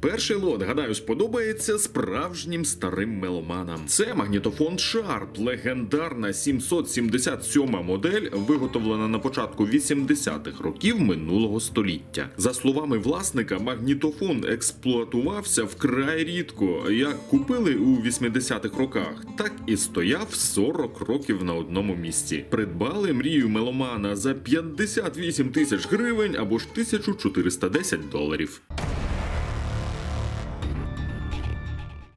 Перший лот, гадаю, сподобається справжнім старим меломанам. Це магнітофон Sharp, легендарна 777 модель, виготовлена на початку 80-х років минулого століття. За словами власника, магнітофон експлуатувався вкрай рідко. Як купили у 80-х роках, так і стояв 40 років на одному місці. Придбали мрію меломана за 58 тисяч гривень або ж 1410 доларів.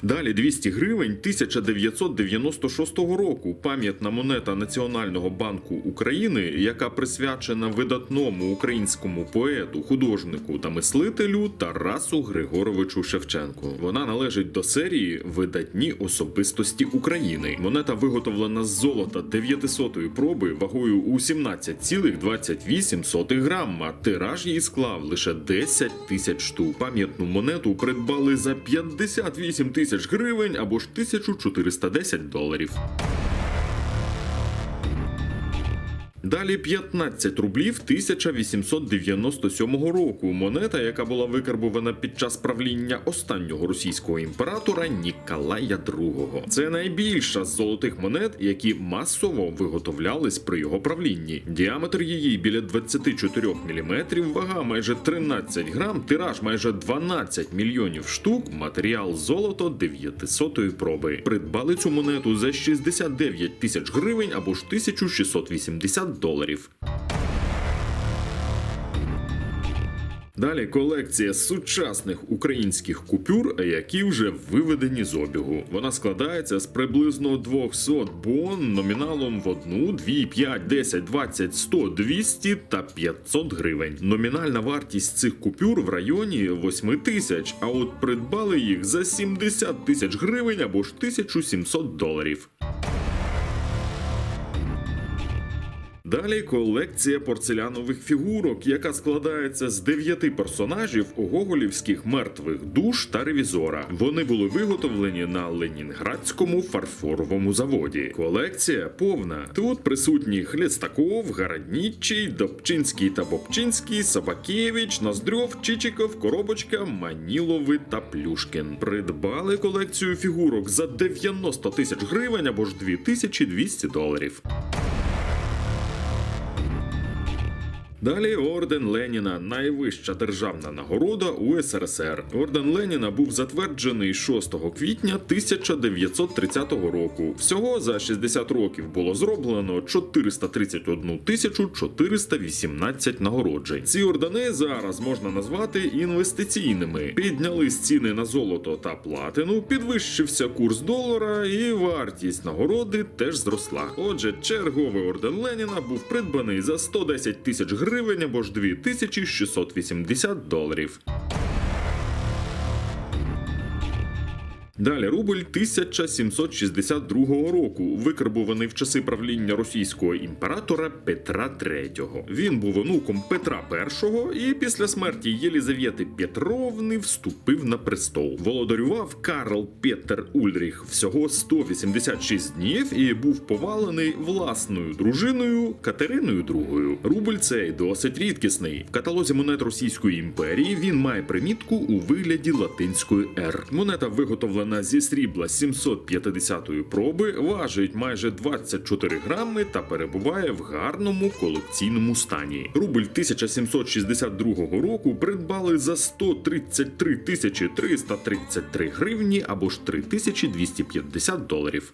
Далі 200 гривень 1996 року. Пам'ятна монета Національного банку України, яка присвячена видатному українському поету, художнику та мислителю Тарасу Григоровичу Шевченку. Вона належить до серії Видатні особистості України. Монета виготовлена з золота 900-ї проби вагою у 17,28 грама. Тираж її склав лише 10 тисяч штук. Пам'ятну монету придбали за 58 тисяч гривень або ж 1410 доларів. Далі 15 рублів 1897 року. Монета, яка була викарбована під час правління останнього російського імператора Ніколая II. Це найбільша з золотих монет, які масово виготовлялись при його правлінні. Діаметр її біля 24 мм, вага майже 13 грам, тираж майже 12 мільйонів штук, матеріал золото 900 проби. Придбали цю монету за 69 тисяч гривень або ж 1680 доларів. Далі колекція сучасних українських купюр, які вже виведені з обігу. Вона складається з приблизно 200 бон номіналом в 1, 2, 5, 10, 20, 100, 200 та 500 гривень. Номінальна вартість цих купюр в районі 8 тисяч, а от придбали їх за 70 тисяч гривень або ж 1700 доларів. Далі колекція порцелянових фігурок, яка складається з дев'яти персонажів гоголівських мертвих душ та ревізора. Вони були виготовлені на Ленінградському фарфоровому заводі. Колекція повна. Тут присутні Хлєстаков, Гараднічий, Добчинський та Бобчинський, Собакевич, Ноздрьов, Чичиков, Коробочка, Манілови та Плюшкін. Придбали колекцію фігурок за 90 тисяч гривень або ж 2200 доларів. Далі орден Леніна, найвища державна нагорода у СРСР. Орден Леніна був затверджений 6 квітня 1930 року. Всього за 60 років було зроблено 431 тисячу 418 нагороджень. Ці ордени зараз можна назвати інвестиційними. Піднялись ціни на золото та платину, підвищився курс долара, і вартість нагороди теж зросла. Отже, черговий орден Леніна був придбаний за 110 тисяч гривень або ж 2680 доларів. Далі рубль 1762 року, викарбований в часи правління російського імператора Петра III. Він був онуком Петра І і після смерті Єлізавети Петровни вступив на престол. Володарював Карл Петер Ульріх всього 186 днів і був повалений власною дружиною Катериною II. Рубль цей досить рідкісний. В каталозі монет Російської імперії він має примітку у вигляді латинської «Р». Монета виготовлена зі срібла 750-ї проби, важить майже 24 грами та перебуває в гарному колекційному стані. Рубль 1762 року придбали за 133 тисячі 333 гривні або ж 3250 доларів.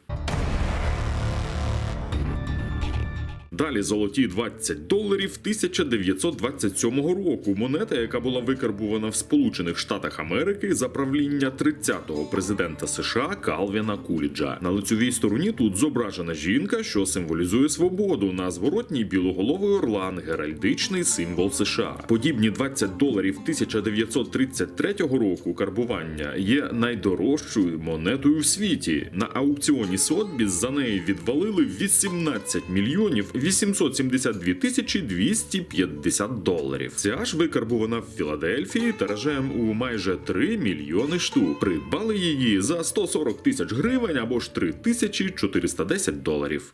Далі золоті 20 доларів 1927 року. Монета, яка була викарбувана в Сполучених Штатах Америки за правління 30-го президента США Калвіна Куліджа. На лицьовій стороні тут зображена жінка, що символізує свободу. На зворотній білоголовий орлан, геральдичний символ США. Подібні 20 доларів 1933 року карбування є найдорожчою монетою в світі. На аукціоні Сотбіс за неї відвалили 18 мільйонів 872 тисячі 250 доларів. Ця ж викарбувана в Філадельфії тиражем у майже 3 мільйони штук. Придбали її за 140 тисяч гривень або ж 3410 доларів.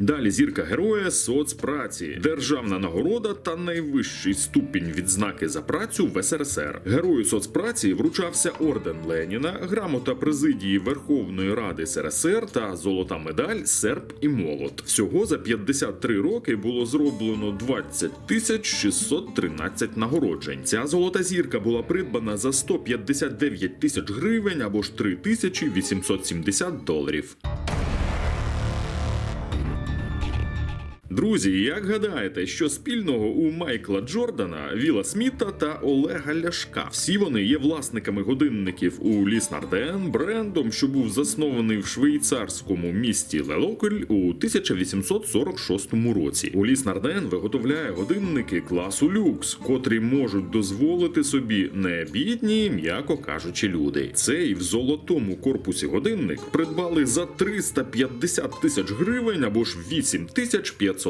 Далі зірка героя соцпраці, державна нагорода та найвищий ступінь відзнаки за працю в СРСР. Герою соцпраці вручався орден Леніна, грамота президії Верховної Ради СРСР та золота медаль Серп і Молот. Всього за 53 роки було зроблено 20 тисяч 613 нагороджень. Ця золота зірка була придбана за 159 тисяч гривень або ж 3870 доларів. Друзі, як гадаєте, що спільного у Майкла Джордана, Віла Сміта та Олега Ляшка? Всі вони є власниками годинників у Ліснарден, брендом, що був заснований в швейцарському місті Лелокель у 1846 році. У Ліснарден виготовляє годинники класу люкс, котрі можуть дозволити собі не бідні, м'яко кажучи, люди. Цей в золотому корпусі годинник придбали за 350 тисяч гривень або ж 8500